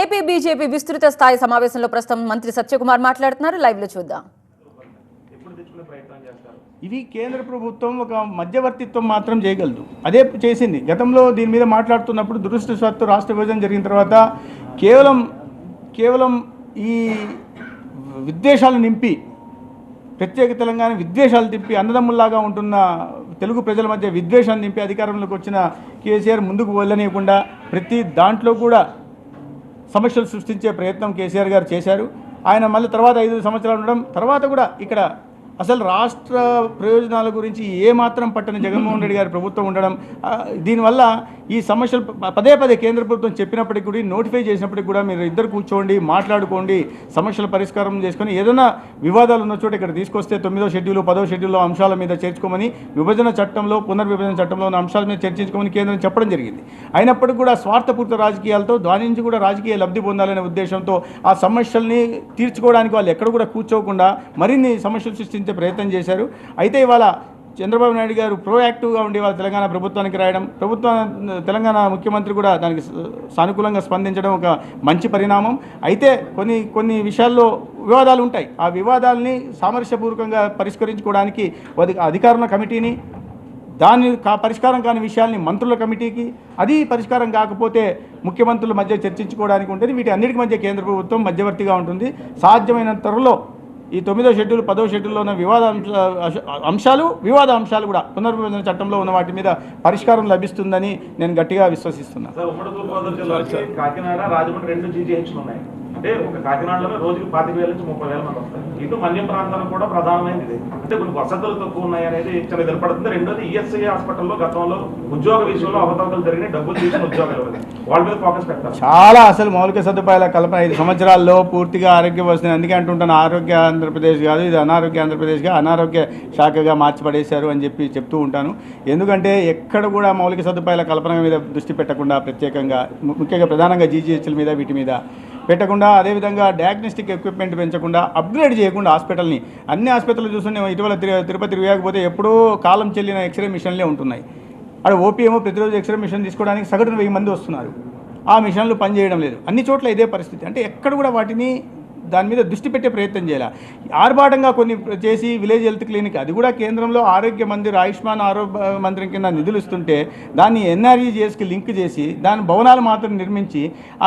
AP BJP విస్తృత స్థాయి సమావేశంలో ప్రస్తుతం మంత్రి సత్యకుమార్ మాట్లాడుతున్నారు. లైవ్లో చూద్దాం. ఇది కేంద్ర ప్రభుత్వం ఒక మధ్యవర్తిత్వం మాత్రం చేయగలదు. అదే చేసింది. గతంలో దీని మీద మాట్లాడుతున్నప్పుడు దురదృష్టవశాత్తు రాష్ట్ర విభజన జరిగిన తర్వాత కేవలం కేవలం ఈ విద్వేషాలు నింపి ప్రత్యేక తెలంగాణ విద్వేషాలు తిప్పి అన్నదమ్ముల్లాగా ఉంటున్న తెలుగు ప్రజల మధ్య విద్వేషాన్ని నింపి అధికారంలోకి వచ్చిన కేసీఆర్ ముందుకు వెళ్ళనీయకుండా ప్రతి దాంట్లో కూడా సమస్యలు సృష్టించే ప్రయత్నం కేసీఆర్ గారు చేశారు. ఆయన మళ్ళీ తర్వాత ఐదు సంవత్సరాలు ఉండడం తర్వాత కూడా ఇక్కడ అసలు రాష్ట్ర ప్రయోజనాల గురించి ఏమాత్రం పట్టని జగన్మోహన్ రెడ్డి గారి ప్రభుత్వం ఉండడం దీనివల్ల ఈ సమస్యలు పదే పదే కేంద్ర ప్రభుత్వం చెప్పినప్పటికీ కూడా నోటిఫై చేసినప్పటికీ కూడా మీరు ఇద్దరు కూర్చోండి మాట్లాడుకోండి సమస్యల పరిష్కారం చేసుకొని ఏదైనా వివాదాలు ఉన్న చోట ఇక్కడ తీసుకొస్తే తొమ్మిదో షెడ్యూల్ పదో షెడ్యూల్లో అంశాల మీద చేర్చుకోమని విభజన చట్టంలో పునర్విభజన చట్టంలో ఉన్న అంశాల మీద చర్చించుకోమని కేంద్రం చెప్పడం జరిగింది. అయినప్పటికీ కూడా స్వార్థపూర్త రాజకీయాలతో దాని నుంచి కూడా రాజకీయ లబ్ధి పొందాలనే ఉద్దేశంతో ఆ సమస్యల్ని తీర్చుకోవడానికి వాళ్ళు ఎక్కడ కూడా కూర్చోకుండా మరిన్ని సమస్యలు సృష్టించే ప్రయత్నం చేశారు. అయితే ఇవాళ చంద్రబాబు నాయుడు గారు ప్రోయాక్టివ్గా ఉండి వాళ్ళ తెలంగాణ ప్రభుత్వానికి రాయడం ప్రభుత్వ తెలంగాణ ముఖ్యమంత్రి కూడా దానికి సానుకూలంగా స్పందించడం ఒక మంచి పరిణామం. అయితే కొన్ని కొన్ని విషయాల్లో వివాదాలు ఉంటాయి. ఆ వివాదాలని సామరస్యపూర్వకంగా పరిష్కరించుకోవడానికి అధికారుల కమిటీని దాని కా పరిష్కారం కాని విషయాల్ని మంత్రుల కమిటీకి అది పరిష్కారం కాకపోతే ముఖ్యమంత్రుల మధ్య చర్చించుకోవడానికి ఉంటుంది. వీటి అన్నిటికి మధ్య కేంద్ర ప్రభుత్వం మధ్యవర్తిగా ఉంటుంది. సాధ్యమైన త్వరలో ఈ తొమ్మిదో షెడ్యూల్ పదో షెడ్యూల్లో ఉన్న వివాద అంశాలు వివాద అంశాలు కూడా పునర్విభజన చట్టంలో ఉన్న వాటి మీద పరిష్కారం లభిస్తుందని నేను గట్టిగా విశ్వసిస్తున్నాను అంటే ఒక కాకినాడలోనే రోజుకి పాతిక వేల నుంచి ముప్పై వేల మంది వస్తారు. ఇటు మన్యం ప్రాంతాలకు కూడా ప్రధానమైనది ఇది. అంటే కొన్ని వసతులు తక్కువ ఉన్నాయి అనేది చాలా ఎదురుపడుతుంది రెండోది ఈఎస్ఐ హాస్పిటల్లో గతంలో ఉద్యోగ విషయంలో అవకతవకలు జరిగిన డబ్బులు తీసిన ఉద్యోగాలు వాళ్ళ మీద ఫోకస్ పెట్టాలి. చాలా అసలు మౌలిక సదుపాయాల కల్పన ఐదు సంవత్సరాల్లో పూర్తిగా ఆరోగ్య వస్తుంది అందుకే అంటుంటాను ఆరోగ్య ఆంధ్రప్రదేశ్ కాదు ఇది అనారోగ్య ఆంధ్రప్రదేశ్గా అనారోగ్య శాఖగా మార్చిపడేశారు అని చెప్పి చెప్తూ ఉంటాను. ఎందుకంటే ఎక్కడ కూడా మౌలిక సదుపాయాల కల్పన మీద దృష్టి పెట్టకుండా ప్రత్యేకంగా ముఖ్యంగా ప్రధానంగా జీజీహెచ్ల మీద వీటి మీద పెట్టకుండా అదేవిధంగా డయాగ్నోస్టిక్ ఎక్విప్మెంట్ పెంచకుండా అప్గ్రేడ్ చేయకుండా హాస్పిటల్ని. అన్ని హాస్పిటల్ చూస్తుంటే ఇటీవల తిరుపతి తిరగకపోతే ఎప్పుడో కాలం చెల్లిన ఎక్స్రే మిషన్లే ఉంటున్నాయి. అక్కడ ఓపీఎమో ప్రతిరోజు ఎక్స్రే మిషన్ తీసుకోవడానికి సగటున వెయ్యి మంది వస్తున్నారు. ఆ మిషన్లు పనిచేయడం లేదు. అన్ని చోట్ల ఇదే పరిస్థితి. అంటే ఎక్కడ కూడా వాటిని దాని మీద దృష్టి పెట్టే ప్రయత్నం చేయాలి? ఆర్భాటంగా కొన్ని చేసి విలేజ్ హెల్త్ క్లినిక్ అది కూడా కేంద్రంలో ఆరోగ్య మందిర్ ఆయుష్మాన్ ఆరోగ్య మందిరం కింద నిధులు ఇస్తుంటే దాన్ని ఎన్ఆర్ఈజిఎస్కి లింక్ చేసి దాని భవనాలు మాత్రం నిర్మించి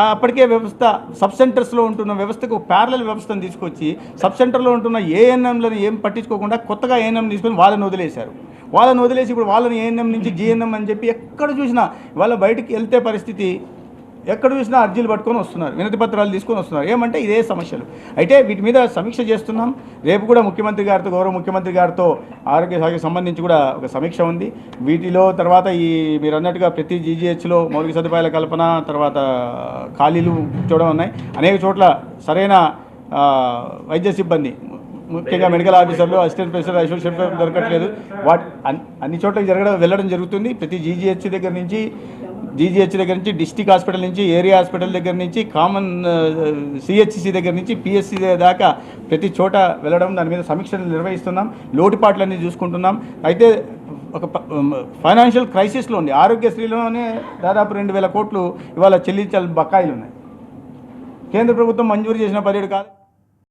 అప్పటికే వ్యవస్థ సబ్ సెంటర్స్లో ఉంటున్న వ్యవస్థకు ప్యారల వ్యవస్థను తీసుకొచ్చి సబ్ సెంటర్లో ఉంటున్న ఏఎన్ఎంలను ఏం పట్టించుకోకుండా కొత్తగా ఏఎన్ఎం తీసుకొని వాళ్ళని వదిలేశారు. వాళ్ళని వదిలేసి ఇప్పుడు వాళ్ళని ఏఎన్ఎం నుంచి జిఎన్ఎం అని చెప్పి ఎక్కడ చూసినా వాళ్ళ బయటికి వెళ్తే పరిస్థితి ఎక్కడ చూసినా అర్జీలు పట్టుకొని వస్తున్నారు వినతి పత్రాలు తీసుకొని వస్తున్నారు. ఏమంటే ఇదే సమస్యలు. అయితే వీటి మీద సమీక్ష చేస్తున్నాం. రేపు కూడా ముఖ్యమంత్రి గారితో గౌరవ ముఖ్యమంత్రి గారితో ఆరోగ్య శాఖకి సంబంధించి కూడా ఒక సమీక్ష ఉంది. వీటిలో తర్వాత ఈ మీరు అన్నట్టుగా ప్రతి జీజీహెచ్లో మౌలిక సదుపాయాల కల్పన తర్వాత ఖాళీలు చూడడం ఉన్నాయి. అనేక చోట్ల సరైన వైద్య సిబ్బంది ముఖ్యంగా మెడికల్ ఆఫీసర్లు అసిస్టెంట్ ప్రొఫెసర్ అసోసియేట్ ప్రొఫెసర్ దొరకట్లేదు. వాటి అన్ని చోట్ల జరగడం వెళ్ళడం జరుగుతుంది. ప్రతి జీజీహెచ్ దగ్గర నుంచి జీజీహెచ్ దగ్గర నుంచి డిస్టిక్ హాస్పిటల్ నుంచి ఏరియా హాస్పిటల్ దగ్గర నుంచి కామన్ సిహెచ్సి దగ్గర నుంచి పిఎస్సి దాకా ప్రతి చోట వెళ్ళడం దాని మీద సమీక్షలు నిర్వహిస్తున్నాం లోటుపాట్లన్నీ చూసుకుంటున్నాం. అయితే ఒక ఫైనాన్షియల్ క్రైసిస్లో ఉంది. ఆరోగ్యశ్రీలోనే దాదాపు రెండు వేల కోట్లు ఇవాళ చెల్లించాలి బకాయిలు ఉన్నాయి. కేంద్ర ప్రభుత్వం మంజూరు చేసిన పదిహేడు కాదు